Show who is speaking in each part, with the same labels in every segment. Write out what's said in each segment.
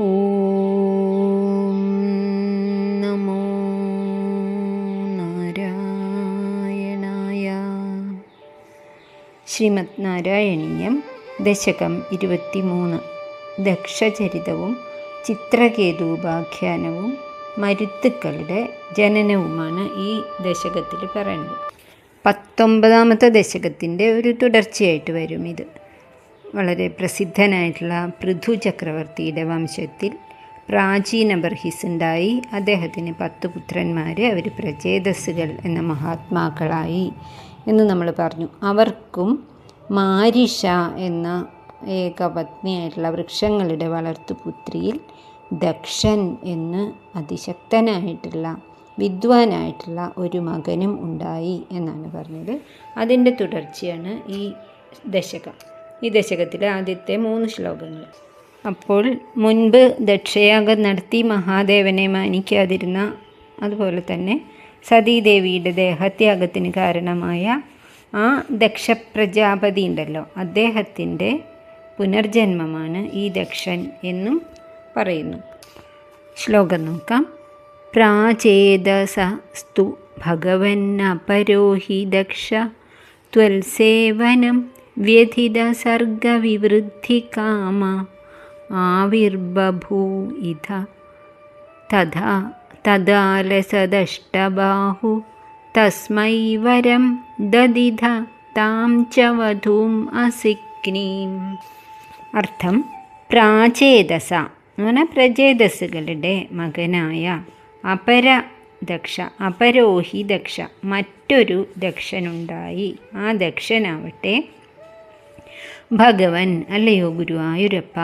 Speaker 1: ഓം നമോ നാരായണായ. ശ്രീമത് നാരായണീയം ദശകം ഇരുപത്തിമൂന്ന്. ദക്ഷചരിതവും ചിത്രകേതുപാഖ്യാനവും മരുത്തുക്കളുടെ ജനനവുമാണ് ഈ ദശകത്തിൽ പറയുന്നത്. പത്തൊമ്പതാമത്തെ ദശകത്തിന്റെ ഒരു തുടർച്ചയായിട്ട് വരും ഇത്. വളരെ പ്രസിദ്ധനായിട്ടുള്ള പൃഥു ചക്രവർത്തിയുടെ വംശത്തിൽ പ്രാചീന ബർഹിസ് ഉണ്ടായി അദ്ദേഹത്തിന് പത്ത് പുത്രന്മാർ അവർ പ്രചേതസ്സുകൾ എന്ന മഹാത്മാക്കളായി എന്ന് നമ്മൾ പറഞ്ഞു. അവർക്കും മാരിഷ എന്ന ഏകപത്നിയായിട്ടുള്ള വൃക്ഷങ്ങളുടെ വളർത്തുപുത്രിയിൽ ദക്ഷൻ എന്ന് അതിശക്തനായിട്ടുള്ള വിദ്വാനായിട്ടുള്ള ഒരു മകനും ഉണ്ടായി എന്നാണ് പറഞ്ഞത്. അതിന്റെ തുടർച്ചയാണ് ഈ ദശകം. ഈ ദശകത്തിലെ ആദ്യത്തെ മൂന്ന് ശ്ലോകങ്ങൾ. അപ്പോൾ മുൻപ് ദക്ഷയാഗം നടത്തി മഹാദേവനെ മാനിക്കാതിരുന്ന അതുപോലെ തന്നെ സതീദേവിയുടെ ദേഹത്യാഗത്തിന് കാരണമായ ആ ദക്ഷപ്രജാപതി ഉണ്ടല്ലോ അദ്ദേഹത്തിന്റെ പുനർജന്മമാണ് ഈ ദക്ഷൻ എന്നും പറയുന്നു. ശ്ലോകം നോക്കാം. പ്രാചേതസസ്തു ഭഗവന്നപരോഹി ദക്ഷ ത്വൽസേവനം വ്യഥിതസർഗവിവൃദ്ധികാമ ആവിർബഭൂ ഇത തഥാ തദാലസദഷ്ടബാഹു. തസ്മൈ വരം ദദിധ താം ച വധൂം അസിഗ്നീം അർത്ഥം പ്രാചേതസ. എന്ന് പറഞ്ഞാൽ പ്രചേതസ്സുകളുടെ മകനായ അപര ദക്ഷ അപരോഹി ദക്ഷ മറ്റൊരു ദക്ഷനുണ്ടായി. ആ ദക്ഷനാവട്ടെ ഭഗവൻ അല്ലയോ ഗുരുവായൂരപ്പ?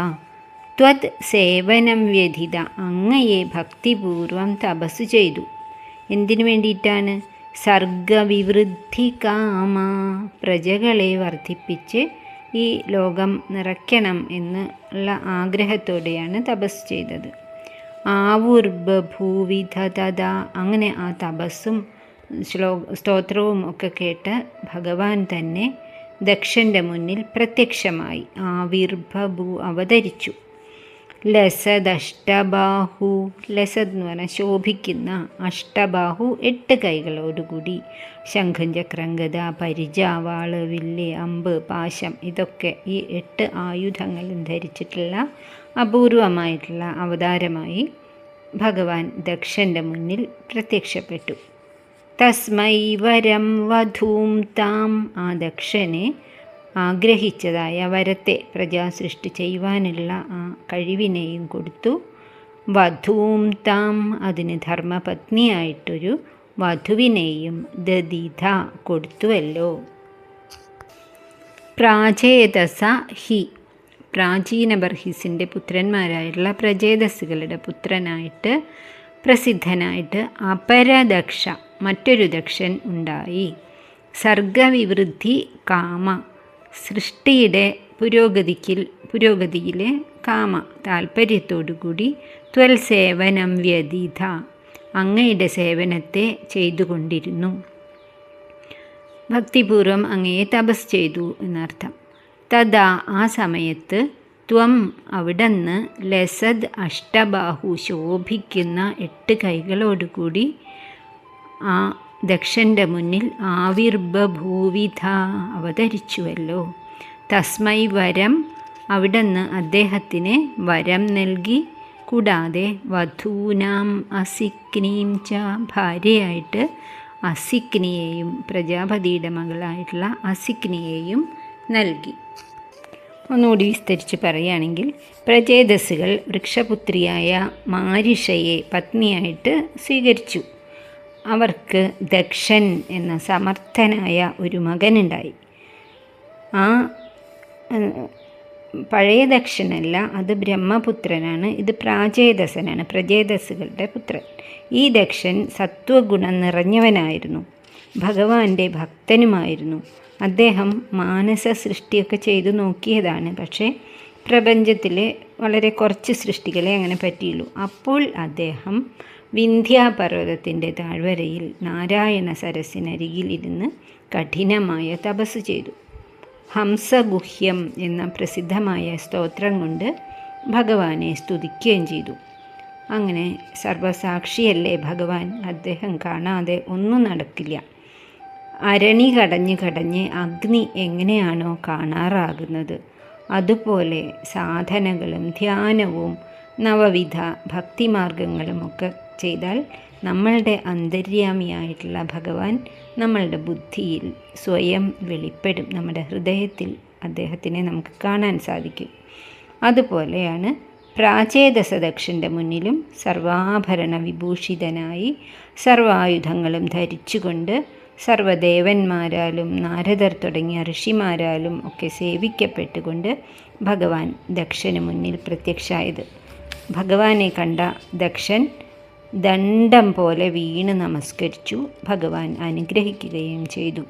Speaker 1: ത്വത് സേവനം വ്യഥിത. അങ്ങയെ ഭക്തിപൂർവം തപസ് ചെയ്തു. എന്തിനു വേണ്ടിയിട്ടാണ്? സർഗവിവൃദ്ധി കാമ പ്രജകളെ വർദ്ധിപ്പിച്ച് ഈ ലോകം നിറയ്ക്കണം എന്നുള്ള ആഗ്രഹത്തോടെയാണ് തപസ് ചെയ്തത്. ആവുർബഭൂവിധ തഥ അങ്ങനെ ആ തപസ്സും ശ്ലോ സ്തോത്രവും ഒക്കെ കേട്ട് ഭഗവാൻ തന്നെ ദക്ഷന്റെ മുന്നിൽ പ്രത്യക്ഷമായി ആവിർഭു അവതരിച്ചു. ലസദഷ്ടബാഹു ലസദ് എന്ന് പറഞ്ഞാൽ ശോഭിക്കുന്ന അഷ്ടബാഹു എട്ട് കൈകളോടുകൂടി. ശംഖം ചക്രം ഗത പരിച വാൾ വില്ല് അമ്പ് പാശം ഇതൊക്കെ ഈ എട്ട് ആയുധങ്ങളും ധരിച്ചിട്ടുള്ള അപൂർവമായിട്ടുള്ള അവതാരമായി ഭഗവാൻ ദക്ഷന്റെ മുന്നിൽ പ്രത്യക്ഷപ്പെട്ടു. തസ്മൈ വരം വധൂം താം. ആ ദക്ഷനെ ആഗ്രഹിച്ചതായ വരത്തെ പ്രജാസൃഷ്ടി ചെയ്യുവാനുള്ള ആ കഴിവിനെയും കൊടുത്തു. വധൂം താം അതിന് ധർമ്മപത്നിയായിട്ടൊരു വധുവിനെയും ദദീത കൊടുത്തുവല്ലോ. പ്രാചേതസ ഹി. പ്രാചീന ബർഹിസിന്റെ പുത്രന്മാരായിട്ടുള്ള പ്രചേതസ്സുകളുടെ പുത്രനായിട്ട് പ്രസിദ്ധനായിട്ട് അപരദക്ഷ മറ്റൊരു ദക്ഷൻ ഉണ്ടായി. സർഗവിവൃദ്ധി കാമ. സൃഷ്ടിയുടെ പുരോഗതിക്കിൽ പുരോഗതിയിലെ കാമ. താല്പര്യത്തോടുകൂടി ത്വൽ സേവനം വ്യതീത. അങ്ങയുടെ സേവനത്തെ ചെയ്തുകൊണ്ടിരുന്നു. ഭക്തിപൂർവം അങ്ങയെ തപസ് ചെയ്തു എന്നർത്ഥം. തഥാ ആ സമയത്ത് ത്വം അവിടുന്ന് ലസദ് അഷ്ടബാഹു ശോഭിക്കുന്ന എട്ട് കൈകളോടുകൂടി ആ ദക്ഷന്റെ മുന്നിൽ ആവിർഭൂവിധ അവതരിച്ചുവല്ലോ. തസ്മൈ വരം അവിടുന്ന് അദ്ദേഹത്തിന് വരം നൽകി. കൂടാതെ വധൂനാം അസിക്നിയും ച ഭാര്യയായിട്ട് അസിക്നിയെയും പ്രജാപതിയുടെ മകളായിട്ടുള്ള അസിക്നിയെയും നൽകി. ഒന്നുകൂടി വിസ്തരിച്ച് പറയുകയാണെങ്കിൽ പ്രചേതസ്സുകൾ വൃക്ഷപുത്രിയായ മാരിഷയെ പത്നിയായിട്ട് സ്വീകരിച്ചു. അവർക്ക് ദക്ഷൻ എന്ന സമർത്ഥനായ ഒരു മകനുണ്ടായി. ആ പഴയ ദക്ഷനല്ല അത് ബ്രഹ്മപുത്രനാണ് ഇത് പ്രാചേതസനാണ് പ്രചേതസുകളുടെ പുത്രൻ. ഈ ദക്ഷൻ സത്വഗുണം നിറഞ്ഞവനായിരുന്നു ഭഗവാന്റെ ഭക്തനുമായിരുന്നു. അദ്ദേഹം മാനസ സൃഷ്ടിയൊക്കെ ചെയ്തു നോക്കിയതാണ് പക്ഷേ പ്രപഞ്ചത്തിലെ വളരെ കുറച്ച് സൃഷ്ടികളെ അങ്ങനെ പറ്റിയുള്ളൂ. അപ്പോൾ അദ്ദേഹം വിന്ധ്യാപർവതത്തിന്റെ താഴ്വരയിൽ നാരായണ സരസിനരികിൽ ഇരുന്ന് കഠിനമായ തപസ് ചെയ്തു. ഹംസഗുഹ്യം എന്ന പ്രസിദ്ധമായ സ്തോത്രം കൊണ്ട് ഭഗവാനെ സ്തുതിക്കുകയും ചെയ്തു. അങ്ങനെ സർവസാക്ഷിയല്ലേ ഭഗവാൻ? അദ്ദേഹം കാണാതെ ഒന്നും നടക്കില്ല. അരണി കടഞ്ഞ് കടഞ്ഞ് അഗ്നി എങ്ങനെയാണോ കാണാറാകുന്നത്. അതുപോലെ സാധനകളും ധ്യാനവും നവവിധ ഭക്തിമാർഗങ്ങളുമൊക്കെ ചെയ്താൽ നമ്മളുടെ അന്തര്യാമിയായിട്ടുള്ള ഭഗവാൻ നമ്മളുടെ ബുദ്ധിയിൽ സ്വയം വെളിപ്പെടും. നമ്മുടെ ഹൃദയത്തിൽ അദ്ദേഹത്തിനെ നമുക്ക് കാണാൻ സാധിക്കും. അതുപോലെയാണ് പ്രാചേതസദക്ഷന്റെ മുന്നിലും സർവാഭരണ വിഭൂഷിതനായി സർവായുധങ്ങളും ധരിച്ചുകൊണ്ട് സർവദേവന്മാരാലും നാരദർ തുടങ്ങിയ ഋഷിമാരാലും ഒക്കെ സേവിക്കപ്പെട്ടുകൊണ്ട് ഭഗവാൻ ദക്ഷന് മുന്നിൽ പ്രത്യക്ഷമായത് ഭഗവാനെ കണ്ട ദക്ഷൻ ദണ്ഡം പോലെ വീണ് നമസ്കരിച്ചു. ഭഗവാൻ അനുഗ്രഹിക്കുകയും ചെയ്തു.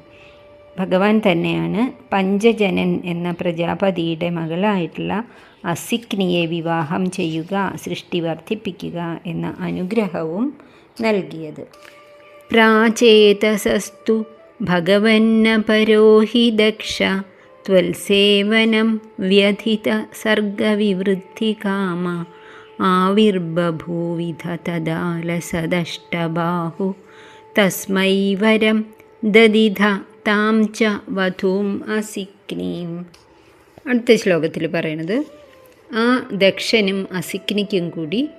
Speaker 1: ഭഗവാൻ തന്നെയാണ് പഞ്ചജനൻ എന്ന പ്രജാപതിയുടെ മകളായിട്ടുള്ള അസിഗ്നിയെ വിവാഹം ചെയ്യുക സൃഷ്ടി വർദ്ധിപ്പിക്കുക എന്ന അനുഗ്രഹവും നൽകിയത്. പ്രാചേതസസ്തു ഭഗവന്ന പരോഹി ദക്ഷ ത്വൽസേവനം വ്യഥിത സർഗവിവൃദ്ധി കാമ ആവിർബഭൂവിധ തദാലസദഷ്ടബാഹു തസ്മൈ വരം ദദിധ താം ച വധൂം അസിക്നീം. അടുത്ത ശ്ലോകത്തിൽ പറയണത് ആ ദക്ഷനും അസിക്നിക്കും കൂടി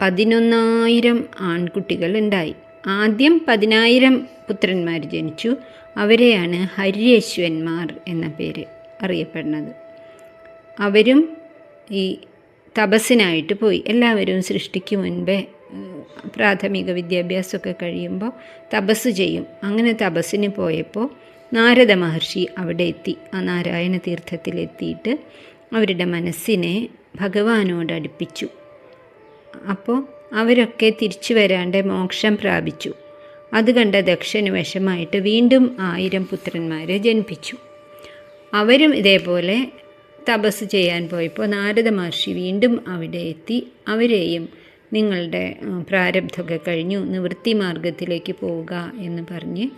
Speaker 1: പതിനൊന്നായിരം ആൺകുട്ടികൾ ഉണ്ടായി. ആദ്യം പതിനായിരം പുത്രന്മാർ ജനിച്ചു. അവരെയാണ് ഹര്യശ്വന്മാർ എന്ന പേര് അറിയപ്പെടുന്നത്. അവരും ഈ തപസ്സിനായിട്ട് പോയി. എല്ലാവരും സൃഷ്ടിക്ക് മുൻപേ പ്രാഥമിക വിദ്യാഭ്യാസമൊക്കെ കഴിയുമ്പോൾ തപസ് ചെയ്യും. അങ്ങനെ തപസ്സിന് പോയപ്പോൾ നാരദ മഹർഷി അവിടെ എത്തി. ആ നാരായണ തീർത്ഥത്തിലെത്തിയിട്ട് അവരുടെ മനസ്സിനെ ഭഗവാനോട് അടുപ്പിച്ചു. അപ്പോൾ അവരൊക്കെ തിരിച്ചു വരാണ്ട് മോക്ഷം പ്രാപിച്ചു. അത് കണ്ട ദക്ഷന് വശമായിട്ട് വീണ്ടും ആയിരം പുത്രന്മാരെ ജനിപ്പിച്ചു. അവരും ഇതേപോലെ തപസ് ചെയ്യാൻ പോയപ്പോൾ നാരദ മഹർഷി വീണ്ടും അവിടെ എത്തി. അവരെയും നിങ്ങളുടെ പ്രാരബ്ധമൊക്കെ കഴിഞ്ഞു. നിവൃത്തി മാർഗത്തിലേക്ക് പോവുക എന്ന് പറഞ്ഞ്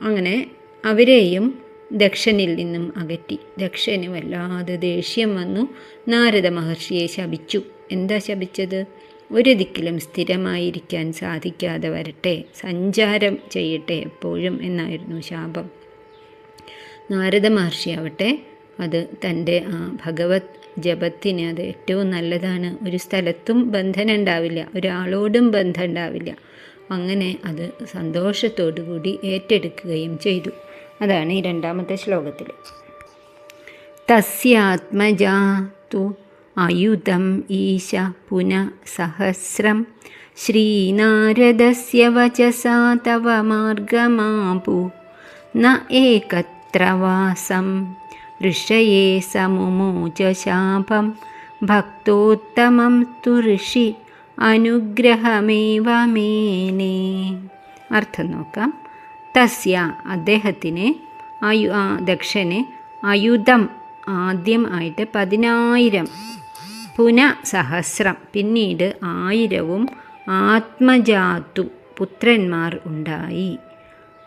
Speaker 1: അങ്ങനെ അവരെയും ദക്ഷനിൽ നിന്നും അകറ്റി. ദക്ഷന് വല്ലാതെ ദേഷ്യം വന്നു. നാരദ മഹർഷിയെ ശപിച്ചു. എന്താ ശപിച്ചത്? ഒരു ദിക്കിലും സ്ഥിരമായിരിക്കാൻ സാധിക്കാതെ വരട്ടെ. സഞ്ചാരം ചെയ്യട്ടെ എപ്പോഴും എന്നായിരുന്നു ശാപം. നാരദ മഹർഷിയാവട്ടെ അത് തന്റെ ആ ഭഗവത് ജപത്തിന് അത് ഏറ്റവും നല്ലതാണ്. ഒരു സ്ഥലത്തും ബന്ധനം ഉണ്ടാവില്ല ഒരാളോടും ബന്ധം ഉണ്ടാവില്ല അങ്ങനെ അത് സന്തോഷത്തോടു കൂടി ഏറ്റെടുക്കുകയും ചെയ്തു. അതാണ് ഈ രണ്ടാമത്തെ ശ്ലോകത്തിൽ തസ്യാത്മജാ തു അയുധം ഈശ പുന സഹസ്രം ശ്രീനാരദസ്യ വചസാ തവ മാർഗമാപു. ന ഏകത്ര ഋഷയേ സമുമോച ശാപം ഭക്തോത്തമം തു ഋഷി അനുഗ്രഹമേവ മേനേ അർത്ഥം നോക്കാം. തസ്യ അദ്ദേഹത്തിന് ആയു ദക്ഷന് ആയുധം ആദ്യം ആയിട്ട് പതിനായിരം പുന സഹസ്രം പിന്നീട് ആയിരവും ആത്മജാതു പുത്രന്മാർ ഉണ്ടായി.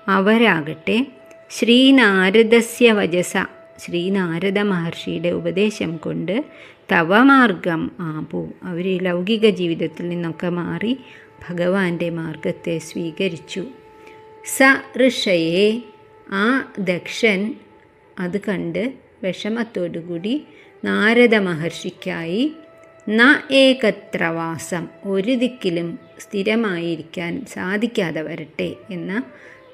Speaker 1: അവരാകട്ടെ ശ്രീനാരദസ്യ വജസ ശ്രീനാരദ മഹർഷിയുടെ ഉപദേശം കൊണ്ട് തവമാർഗം ആപു. അവർ ലൗകിക ജീവിതത്തിൽ നിന്നൊക്കെ മാറി ഭഗവാന്റെ മാർഗത്തെ സ്വീകരിച്ചു. സ ഋഷയെ ആ ദക്ഷൻ അത് കണ്ട് വിഷമത്തോടുകൂടി നാരദ മഹർഷിക്കായി ന ഏകത്രവാസം ഒരു ദിക്കിലും സ്ഥിരമായിരിക്കാൻ സാധിക്കാതെ വരട്ടെ എന്ന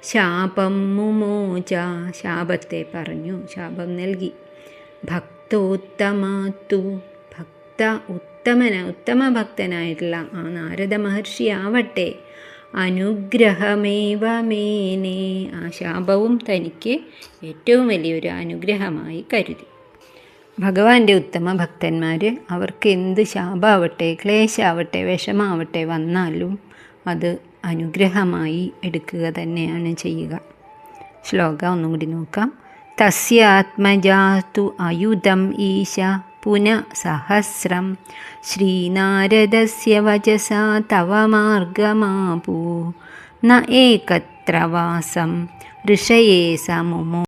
Speaker 1: ശാപം മുമോച. ശാപത്തെ പറഞ്ഞു ശാപം നൽകി. ഭക്തോത്തമാത്തു ഭക്ത ഉത്തമന ഉത്തമ ഭക്തനായിട്ടുള്ള ആ നാരദ മഹർഷി ആവട്ടെ. അനുഗ്രഹമേവ മേനെ. ആ ശാപവും തനിക്ക് ഏറ്റവും വലിയൊരു അനുഗ്രഹമായി കരുതി. ഭഗവാന്റെ ഉത്തമ ഭക്തന്മാർ അവർക്ക് എന്ത് ശാപാവട്ടെ ക്ലേശാവട്ടെ വിഷമാവട്ടെ വന്നാലും അത് അനുഗ്രഹമായി എടുക്കുക തന്നെയാണ് ചെയ്യുക. ശ്ലോകം ഒന്നും കൂടി നോക്കാം. തസ്യ ആത്മജാതു അയുധം ഈശ പുന സഹസ്രം ശ്രീനാരദസ്യ വചസാ തവ മാർഗമാപൂ. ന ഏകത്ര വാസം. ഋഷയേ സമുമോ